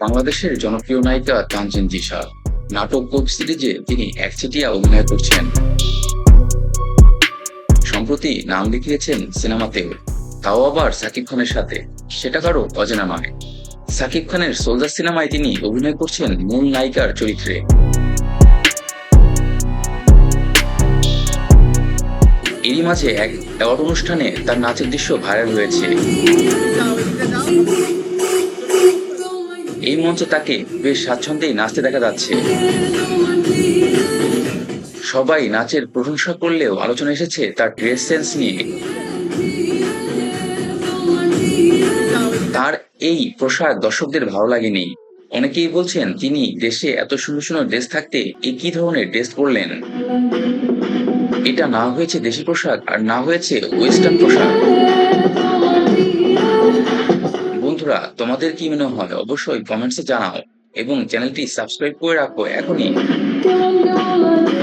বাংলাদেশের জনপ্রিয় নায়িকা তানজিন জিশা নাটক ওয়েব সিরিজে তিনি একচেটিয়া অভিনয় করছেন। সম্প্রতি নাম লিখিয়েছেন সিনেমাতেও, তাও আবার সাকিব খানের সাথে। সেটা কারও অজানা নয়। সাকিব খানের সোলজার সিনেমায় তিনি অভিনয় করছেন মূল নায়িকার চরিত্রে। এরই মাঝে এক অনুষ্ঠানে তার নাচের দৃশ্য ভাইরাল হয়েছে। এই মঞ্চে তাকে বেশ স্বাচ্ছন্দ্যেই নাচতে দেখা যাচ্ছে। সবাই নাচের প্রশংসা করলেও আলোচনা এসেছে তার ড্রেস সেন্স নিয়ে। তার এই পোশাক দর্শকদের ভালো লাগেনি। অনেকেই বলছেন, তিনি দেশে এত সুন্দর সুন্দর ড্রেস থাকতে এই কি ধরনের ড্রেস পরলেন? এটা না হয়েছে দেশি পোশাক আর না হয়েছে ওয়েস্টার্ন পোশাক। বন্ধুরা, তোমাদের কি মনে হয়? অবশ্যই কমেন্টসে জানাও এবং চ্যানেলটি সাবস্ক্রাইব করে রাখো এখনই।